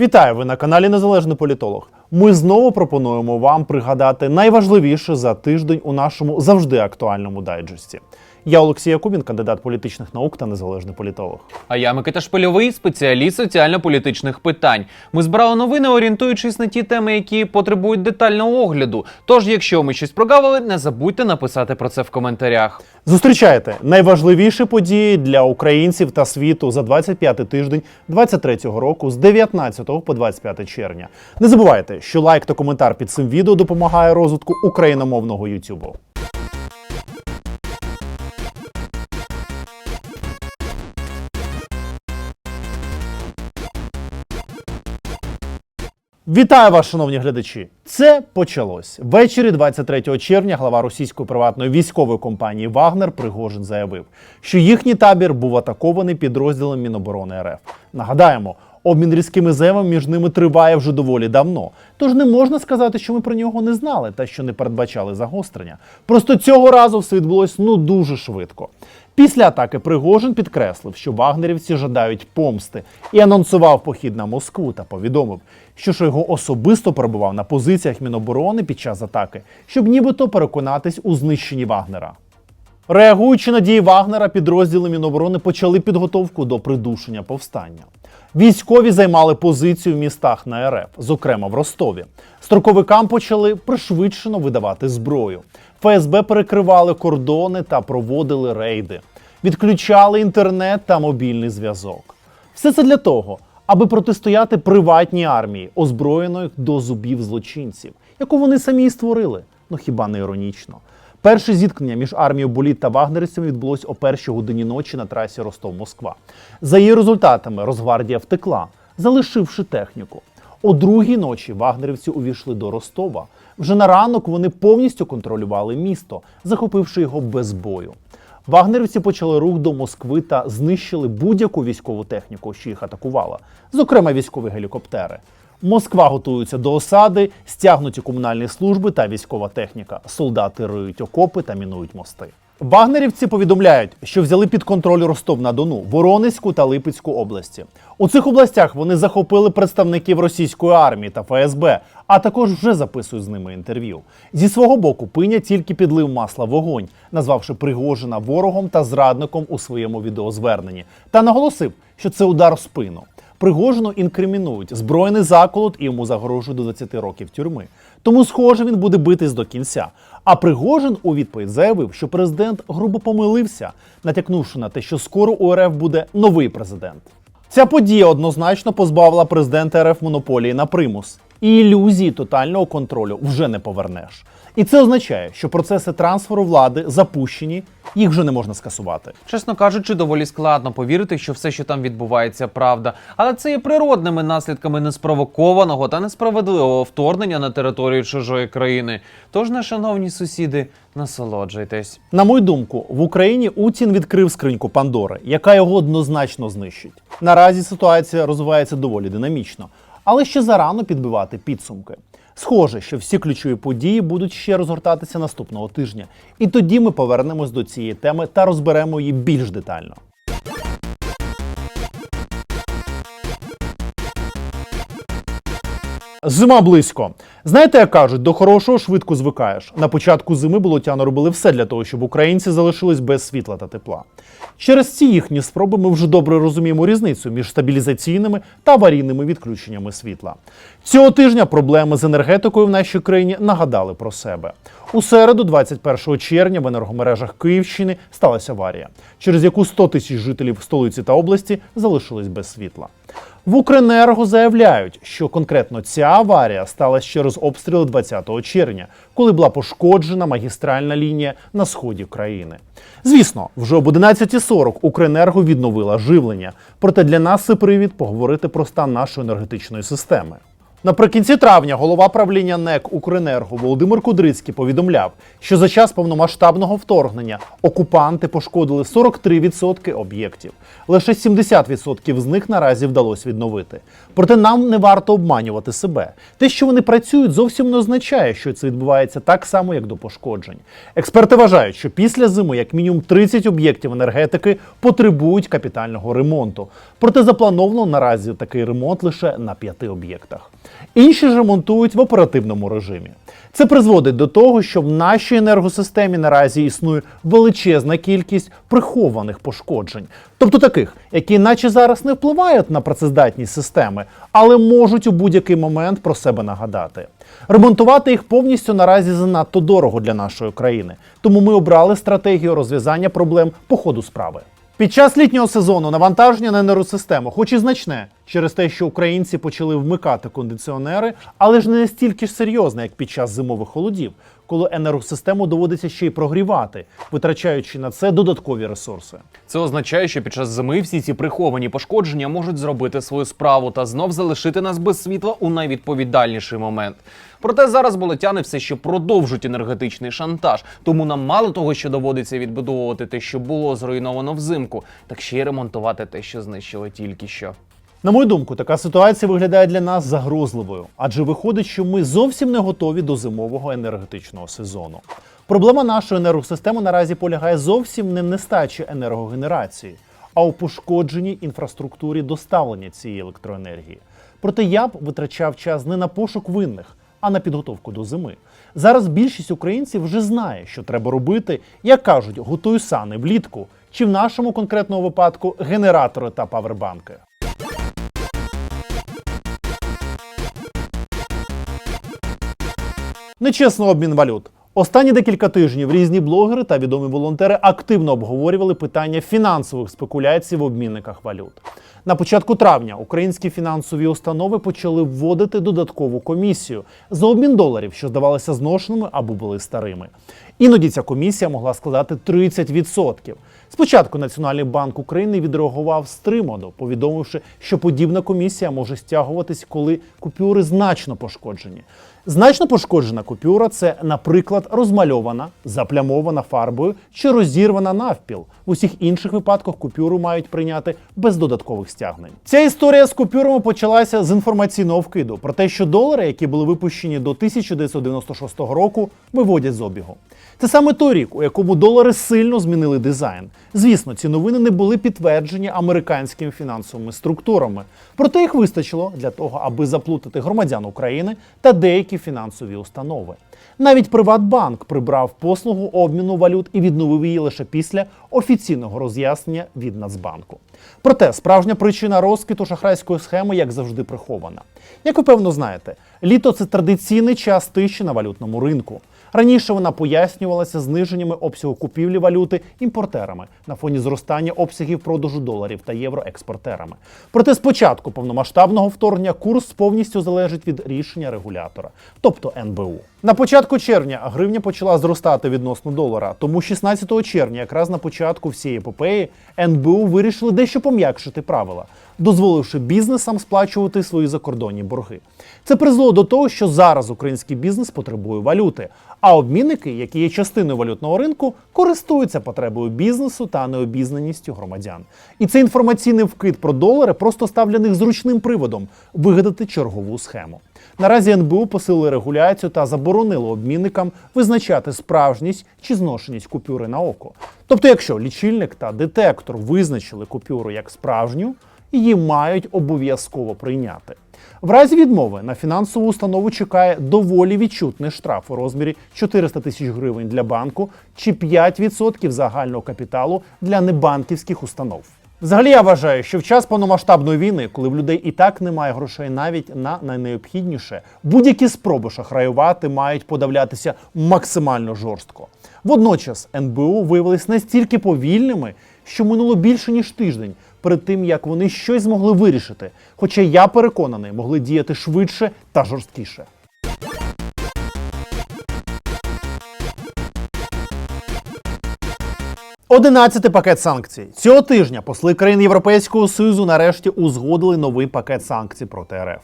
Вітаю! Ви на каналі Незалежний політолог. Ми знову пропонуємо вам пригадати найважливіше за тиждень у нашому завжди актуальному дайджесті. Я Олексій Якубін, кандидат політичних наук та незалежний політолог. А я Микита Шпильовий, спеціаліст соціально-політичних питань. Ми збирали новини, орієнтуючись на ті теми, які потребують детального огляду. Тож, якщо ми щось прогавили, не забудьте написати про це в коментарях. Зустрічайте найважливіші події для українців та світу за 25-й тиждень 23-го року з 19 по 25 червня. Не забувайте, що лайк та коментар під цим відео допомагає розвитку україномовного Ютубу. Вітаю вас, шановні глядачі! Це почалось ввечері 23 червня. Глава російської приватної військової компанії Вагнер Пригожин заявив, що їхній табір був атакований підрозділом Міноборони РФ. Нагадаємо, обмін різкими заявами між ними триває вже доволі давно. Тож не можна сказати, що ми про нього не знали та що не передбачали загострення. Просто цього разу все відбулось ну дуже швидко. Після атаки Пригожин підкреслив, що вагнерівці жадають помсти і анонсував похід на Москву та повідомив, що Шойгу особисто перебував на позиціях Міноборони під час атаки, щоб нібито переконатись у знищенні Вагнера. Реагуючи на дії Вагнера, підрозділи Міноборони почали підготовку до придушення повстання. Військові займали позицію в містах на РФ, зокрема в Ростові. Строковикам почали пришвидшено видавати зброю. ФСБ перекривали кордони та проводили рейди, відключали інтернет та мобільний зв'язок. Все це для того, аби протистояти приватній армії, озброєної до зубів злочинців, яку вони самі і створили. Ну хіба не іронічно? Перше зіткнення між армією Боліт та вагнерівцями відбулось о першій годині ночі на трасі Ростов-Москва. За її результатами Росгвардія втекла, залишивши техніку. О другій ночі вагнерівці увійшли до Ростова. Вже на ранок вони повністю контролювали місто, захопивши його без бою. Вагнерівці почали рух до Москви та знищили будь-яку військову техніку, що їх атакувала, зокрема військові гелікоптери. Москва готується до осади, стягнуті комунальні служби та військова техніка. Солдати риють окопи та мінують мости. Вагнерівці повідомляють, що взяли під контроль Ростов на Дону, Воронезьку та Липецьку області. У цих областях вони захопили представників російської армії та ФСБ, а також вже записують з ними інтерв'ю. Зі свого боку, пиня тільки підлив масла вогонь, назвавши Пригожина ворогом та зрадником у своєму відеозверненні, та наголосив, що це удар в спину. Пригожину інкримінують збройний заколот і йому загрожує до 20 років тюрми. Тому, схоже, він буде битись до кінця. А Пригожин у відповідь заявив, що президент грубо помилився, натякнувши на те, що скоро у РФ буде новий президент. Ця подія однозначно позбавила президента РФ монополії на примус. І ілюзії тотального контролю вже не повернеш. І це означає, що процеси трансферу влади запущені, їх вже не можна скасувати. Чесно кажучи, доволі складно повірити, що все, що там відбувається, правда. Але це є природними наслідками неспровокованого та несправедливого вторгнення на територію чужої країни. Тож, не шановні сусіди, насолоджуйтесь. На мою думку, в Україні Утін відкрив скриньку Пандори, яка його однозначно знищить. Наразі ситуація розвивається доволі динамічно, але ще зарано підбивати підсумки. Схоже, що всі ключові події будуть ще розгортатися наступного тижня, і тоді ми повернемось до цієї теми та розберемо її більш детально. Зима близько. Знаєте, як кажуть, до хорошого швидко звикаєш. На початку зими болотяни робили все для того, щоб українці залишились без світла та тепла. Через ці їхні спроби ми вже добре розуміємо різницю між стабілізаційними та аварійними відключеннями світла. Цього тижня проблеми з енергетикою в нашій країні нагадали про себе. У середу, 21 червня, в енергомережах Київщини сталася аварія, через яку 100 тисяч жителів столиці та області залишились без світла. В Укренерго заявляють, що конкретно ця аварія сталася через обстріли 20 червня, коли була пошкоджена магістральна лінія на сході країни. Звісно, вже об 11.40 Укренерго відновила живлення. Проте для нас це привід поговорити про стан нашої енергетичної системи. Наприкінці травня голова правління НЕК Укренерго Володимир Кудрицький повідомляв, що за час повномасштабного вторгнення окупанти пошкодили 43% об'єктів. Лише 70% з них наразі вдалося відновити. Проте нам не варто обманювати себе. Те, що вони працюють, зовсім не означає, що це відбувається так само, як до пошкоджень. Експерти вважають, що після зими як мінімум 30 об'єктів енергетики потребують капітального ремонту. Проте заплановано наразі такий ремонт лише на п'яти об'єктах. Інші ж ремонтують в оперативному режимі. Це призводить до того, що в нашій енергосистемі наразі існує величезна кількість прихованих пошкоджень, тобто таких, які наче зараз не впливають на працездатність системи, але можуть у будь-який момент про себе нагадати. Ремонтувати їх повністю наразі занадто дорого для нашої країни, тому ми обрали стратегію розв'язання проблем по ходу справи. Під час літнього сезону навантаження на енергосистему, хоч і значне, через те, що українці почали вмикати кондиціонери, але ж не настільки ж серйозне, як під час зимових холодів, коли енергосистему доводиться ще й прогрівати, витрачаючи на це додаткові ресурси. Це означає, що під час зими всі ці приховані пошкодження можуть зробити свою справу та знов залишити нас без світла у найвідповідальніший момент. Проте зараз болотяни все ще продовжують енергетичний шантаж, тому нам мало того, що доводиться відбудовувати те, що було зруйновано взимку, так ще й ремонтувати те, що знищили тільки що. На мою думку, така ситуація виглядає для нас загрозливою, адже виходить, що ми зовсім не готові до зимового енергетичного сезону. Проблема нашої енергосистеми наразі полягає зовсім не в нестачі енергогенерації, а у пошкодженій інфраструктурі доставлення цієї електроенергії. Проте я б витрачав час не на пошук винних, а на підготовку до зими. Зараз більшість українців вже знає, що треба робити, як кажуть, готуй сани влітку, чи в нашому конкретному випадку генератори та павербанки. Нечесний обмін валют. Останні декілька тижнів різні блогери та відомі волонтери активно обговорювали питання фінансових спекуляцій в обмінниках валют. На початку травня українські фінансові установи почали вводити додаткову комісію за обмін доларів, що здавалися зношеними або були старими. Іноді ця комісія могла складати 30%. Спочатку Національний банк України відреагував стримано, повідомивши, що подібна комісія може стягуватись, коли купюри значно пошкоджені. Значно пошкоджена купюра це, наприклад, розмальована, заплямована фарбою чи розірвана навпіл. В усіх інших випадках купюру мають прийняти без додаткових стягнень. Ця історія з купюрами почалася з інформаційного вкиду про те, що долари, які були випущені до 1996 року, виводять з обігу. Це саме той рік, у якому долари сильно змінили дизайн. Звісно, ці новини не були підтверджені американськими фінансовими структурами, проте їх вистачило для того, аби заплутати громадян України та деякі фінансові установи. Навіть Приватбанк прибрав послугу обміну валют і відновив її лише після офіційного роз'яснення від Нацбанку. Проте справжня причина розквіту шахрайської схеми, як завжди, прихована. Як ви певно знаєте, літо це традиційний час тиші на валютному ринку. Раніше вона пояснювалася зниженнями обсягу купівлі валюти імпортерами на фоні зростання обсягів продажу доларів та євро експортерами. Проте спочатку повномасштабного вторгнення курс повністю залежить від рішення регулятора, тобто НБУ. На початку червня гривня почала зростати відносно долара, тому 16 червня, якраз на початку всієї епопеї, НБУ вирішили дещо пом'якшити правила, дозволивши бізнесам сплачувати свої закордонні борги. Це призвело до того, що зараз український бізнес потребує валюти, а обмінники, які є частиною валютного ринку, користуються потребою бізнесу та необізнаністю громадян. І цей інформаційний вкид про долари просто став зручним приводом вигадати чергову схему. Наразі НБУ посилили регуляцію та заборонило обмінникам визначати справжність чи зношеність купюри на око. Тобто, якщо лічильник та детектор визначили купюру як справжню, її мають обов'язково прийняти. В разі відмови на фінансову установу чекає доволі відчутний штраф у розмірі 400 тисяч гривень для банку чи 5% загального капіталу для небанківських установ. Взагалі я вважаю, що в час повномасштабної війни, коли в людей і так немає грошей навіть на найнеобхідніше, будь-які спроби шахраювати мають подавлятися максимально жорстко. Водночас НБУ виявились настільки повільними, що минуло більше ніж тиждень перед тим, як вони щось змогли вирішити. Хоча я переконаний, могли діяти швидше та жорсткіше. Одинадцятий пакет санкцій цього тижня посли країн Європейського союзу нарешті узгодили новий пакет санкцій проти РФ.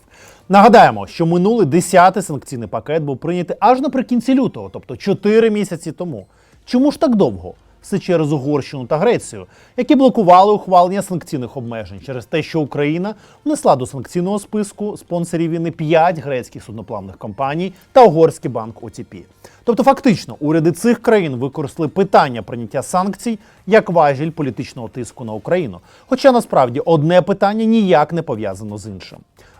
Нагадаємо, що минулий десятий санкційний пакет був прийнятий аж наприкінці лютого, тобто 4 місяці тому. Чому ж так довго? Все через Угорщину та Грецію, які блокували ухвалення санкційних обмежень через те, що Україна внесла до санкційного списку спонсорів війни 5 грецьких судноплавних компаній та угорський банк ОТП. Тобто, фактично, уряди цих країн використали питання прийняття санкцій як важіль політичного тиску на Україну. Хоча насправді одне питання ніяк не пов'язано з іншим.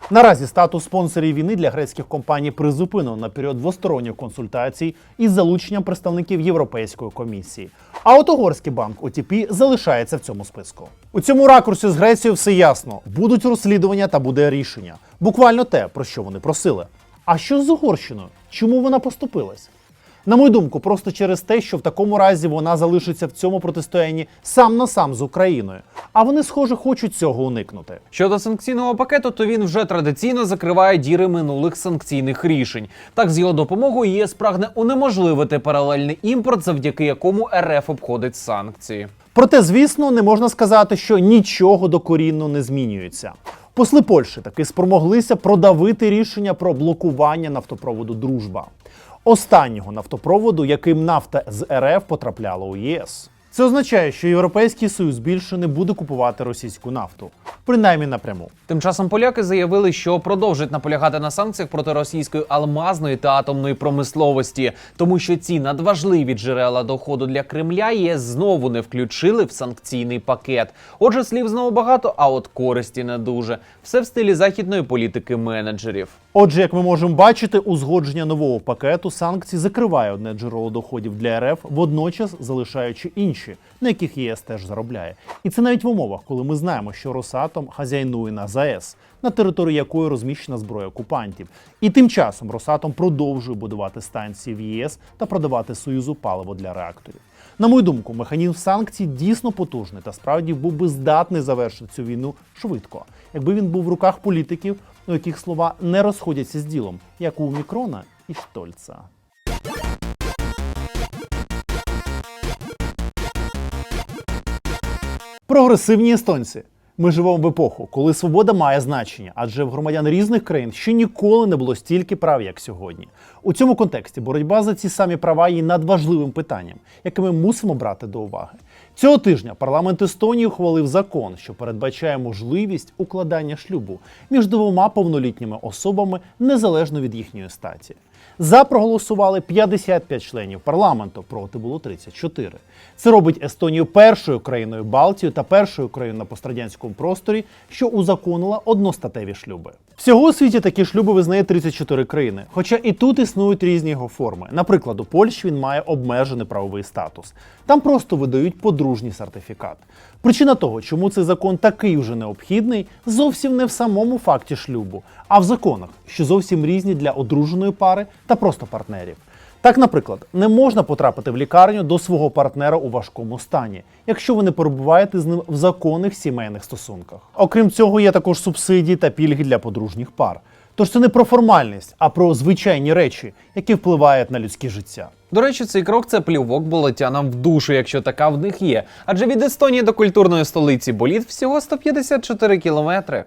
Наразі статус спонсорів війни для грецьких компаній призупинено на період двосторонніх консультацій із залученням представників Європейської комісії. А от угорський банк ОТП залишається в цьому списку. У цьому ракурсі з Грецією все ясно: будуть розслідування та буде рішення. Буквально те, про що вони просили. А що з Угорщиною? Чому вона поступилась? На мою думку, просто через те, що в такому разі вона залишиться в цьому протистоянні сам на сам з Україною. А вони, схоже, хочуть цього уникнути. Щодо санкційного пакету, то він вже традиційно закриває діри минулих санкційних рішень. Так, з його допомогою ЄС прагне унеможливити паралельний імпорт, завдяки якому РФ обходить санкції. Проте, звісно, не можна сказати, що нічого докорінно не змінюється. Посли Польщі таки спромоглися продавити рішення про блокування нафтопроводу Дружба, останнього нафтопроводу, яким нафта з РФ потрапляла у ЄС. Це означає, що Європейський Союз більше не буде купувати російську нафту, принаймні напряму. Тим часом поляки заявили, що продовжать наполягати на санкціях проти російської алмазної та атомної промисловості, тому що ці надважливі джерела доходу для Кремля ЄС знову не включили в санкційний пакет. Отже, слів знову багато, а от користі не дуже. Все в стилі західної політики менеджерів. Отже, як ми можемо бачити, узгодження нового пакету санкцій закриває одне джерело доходів для РФ, водночас залишаючи інші, на яких ЄС теж заробляє. І це навіть в умовах, коли ми знаємо, що Росатом хазяйнує на ЗАЕС, на території якої розміщена зброя окупантів. І тим часом Росатом продовжує будувати станції в ЄС та продавати Союзу паливо для реакторів. На мою думку, механізм санкцій дійсно потужний та справді був би здатний завершити цю війну швидко, якби він був в руках політиків, у яких слова не розходяться з ділом, як у Мікрона і Штольца. Прогресивні естонці. Ми живемо в епоху, коли свобода має значення, адже в громадян різних країн ще ніколи не було стільки прав, як сьогодні. У цьому контексті боротьба за ці самі права є надважливим питанням, яке ми мусимо брати до уваги. Цього тижня парламент Естонії ухвалив закон, що передбачає можливість укладання шлюбу між двома повнолітніми особами незалежно від їхньої статі. За проголосували 55 членів парламенту, проти було 34. Це робить Естонію першою країною Балтії та першою країною на пострадянському просторі, що узаконила одностатеві шлюби. Всього у світі такі шлюби визнає 34 країни, хоча і тут існують різні його форми. Наприклад, у Польщі він має обмежений правовий статус. Там просто видають подружній сертифікат. Причина того, чому цей закон такий вже необхідний, зовсім не в самому факті шлюбу, а в законах, що зовсім різні для одруженої пари та просто партнерів. Так, наприклад, не можна потрапити в лікарню до свого партнера у важкому стані, якщо ви не перебуваєте з ним в законних сімейних стосунках. Окрім цього, є також субсидії та пільги для подружніх пар. Тож це не про формальність, а про звичайні речі, які впливають на людське життя. До речі, цей крок це плювок болотянам в душу, якщо така в них є. Адже від Естонії до культурної столиці боліт всього 154 кілометри.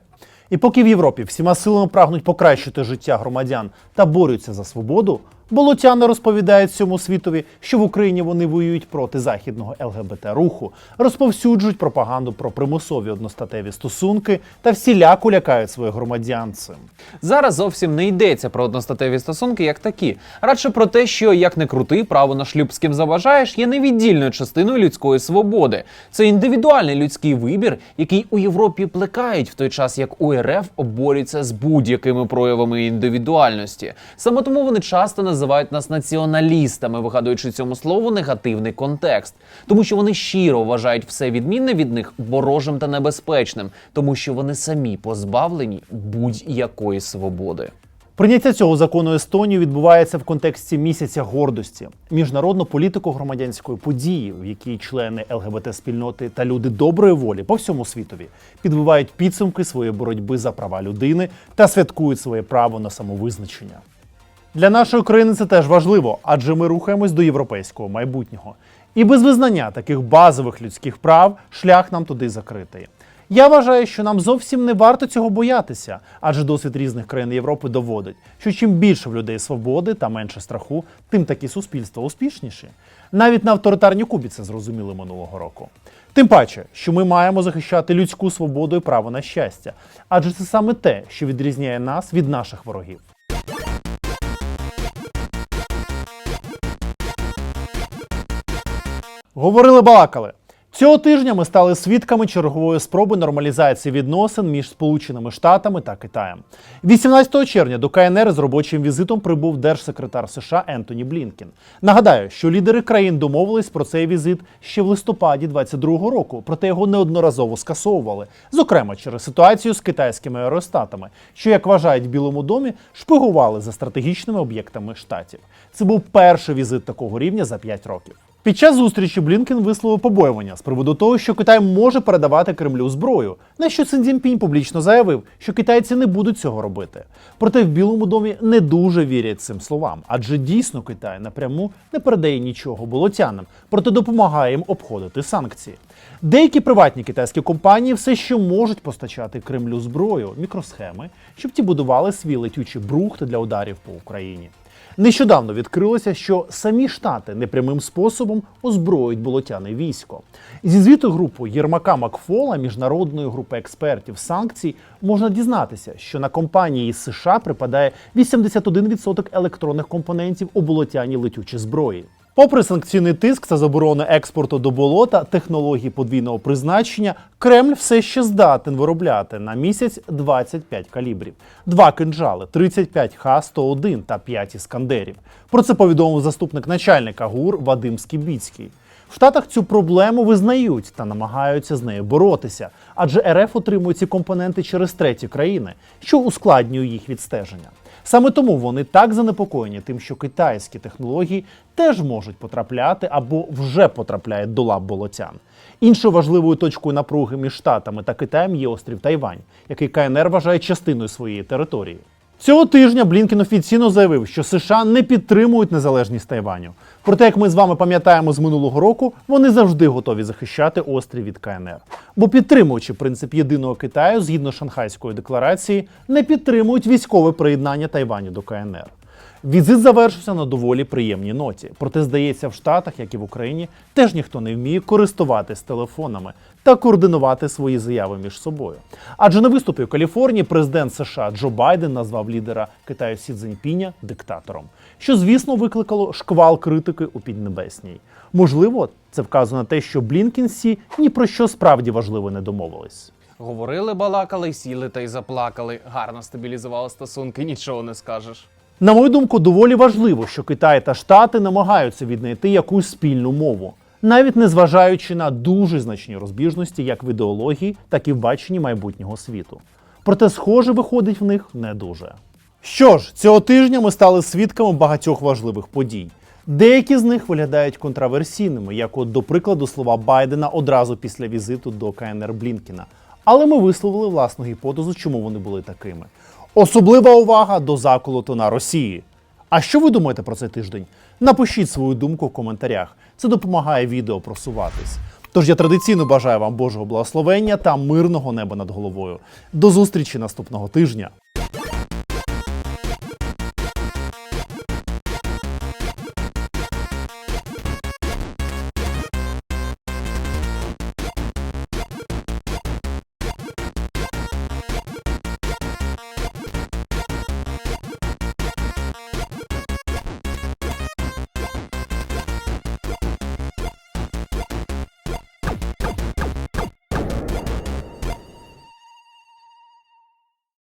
І поки в Європі всіма силами прагнуть покращити життя громадян та борються за свободу, болотяни розповідають всьому світові, що в Україні вони воюють проти західного ЛГБТ руху, розповсюджують пропаганду про примусові одностатеві стосунки та всіляко лякають своїх громадян цим. Зараз зовсім не йдеться про одностатеві стосунки як такі, радше про те, що як не крути, право на шлюб з ким заважаєш є невіддільною частиною людської свободи. Це індивідуальний людський вибір, який у Європі плекають в той час, як у РФ з будь-якими проявами індивідуальності. Саме тому вони часто називають нас націоналістами, вигадуючи цьому слову негативний контекст, тому що вони щиро вважають все відмінне від них ворожим та небезпечним, тому що вони самі позбавлені будь-якої свободи. Прийняття цього закону Естонії відбувається в контексті місяця гордості, міжнародно політико громадянської події, в якій члени ЛГБТ спільноти та люди доброї волі по всьому світові підбивають підсумки своєї боротьби за права людини та святкують своє право на самовизначення. Для нашої країни це теж важливо, адже ми рухаємось до європейського майбутнього. І без визнання таких базових людських прав шлях нам туди закритий. Я вважаю, що нам зовсім не варто цього боятися, адже досвід різних країн Європи доводить, що чим більше в людей свободи та менше страху, тим такі суспільства успішніші. Навіть на авторитарній Кубі це зрозуміли минулого року. Тим паче, що ми маємо захищати людську свободу і право на щастя, адже це саме те, що відрізняє нас від наших ворогів. Говорили балакали. Цього тижня ми стали свідками чергової спроби нормалізації відносин між Сполученими Штатами та Китаєм. 18 червня до КНР з робочим візитом прибув держсекретар США Ентоні Блінкен. Нагадаю, що лідери країн домовились про цей візит ще в листопаді 22-го року, проте його неодноразово скасовували, зокрема через ситуацію з китайськими аеростатами, що, як вважають в Білому домі, шпигували за стратегічними об'єктами штатів. Це був перший візит такого рівня за 5 років. Під час зустрічі Блінкен висловив побоювання з приводу того, що Китай може передавати Кремлю зброю. На що Цзіньпінь публічно заявив, що китайці не будуть цього робити. Проте в Білому домі не дуже вірять цим словам, адже дійсно Китай напряму не передає нічого болотянам, проте допомагає їм обходити санкції. Деякі приватні китайські компанії все ще можуть постачати Кремлю зброю, мікросхеми, щоб ті будували свій летючий брухт для ударів по Україні. Нещодавно відкрилося, що самі штати непрямим способом озброюють болотяне військо. Зі звіту групи Єрмака Макфола, міжнародної групи експертів санкцій, можна дізнатися, що на компанії США припадає 81% електронних компонентів у болотяній летючій зброї. Попри санкційний тиск та заборону експорту до болота технологій подвійного призначення, Кремль все ще здатен виробляти на місяць 25 калібрів, два кинджали, 35 Х-101 та 5 іскандерів. Про це повідомив заступник начальника ГУР Вадим Скібіцький. В Штатах цю проблему визнають та намагаються з нею боротися, адже РФ отримує ці компоненти через треті країни, що ускладнює їх відстеження. Саме тому вони так занепокоєні тим, що китайські технології теж можуть потрапляти або вже потрапляють до лап болотян. Іншою важливою точкою напруги між Штатами та Китаєм є острів Тайвань, який КНР вважає частиною своєї території. Цього тижня Блінкен офіційно заявив, що США не підтримують незалежність Тайваню. Проте, як ми з вами пам'ятаємо з минулого року, вони завжди готові захищати острів від КНР. Бо підтримуючи принцип єдиного Китаю згідно Шанхайської декларації, не підтримують військове приєднання Тайваню до КНР. Візит завершився на доволі приємній ноті. Проте, здається, в Штатах, як і в Україні, теж ніхто не вміє користуватись телефонами та координувати свої заяви між собою. Адже на виступі у Каліфорнії президент США Джо Байден назвав лідера Китаю Сі Цзіньпіня диктатором, що, звісно, викликало шквал критики у Піднебесній. Можливо, це вказує на те, що Блінкін Сі ні про що справді важливе не домовились. Говорили, балакали, сіли та й заплакали. Гарно стабілізували стосунки, нічого не скажеш. На мою думку, доволі важливо, що Китай та Штати намагаються віднайти якусь спільну мову, навіть незважаючи на дуже значні розбіжності як в ідеології, так і в баченні майбутнього світу. Проте, схоже, виходить в них не дуже. Що ж, цього тижня ми стали свідками багатьох важливих подій. Деякі з них виглядають контраверсійними, як от, до прикладу, слова Байдена одразу після візиту до КНР Блінкіна. Але ми висловили власну гіпотезу, чому вони були такими. Особлива увага до заколоту на Росії. А що ви думаєте про цей тиждень? Напишіть свою думку в коментарях. Це допомагає відео просуватись. Тож я традиційно бажаю вам Божого благословення та мирного неба над головою. До зустрічі наступного тижня.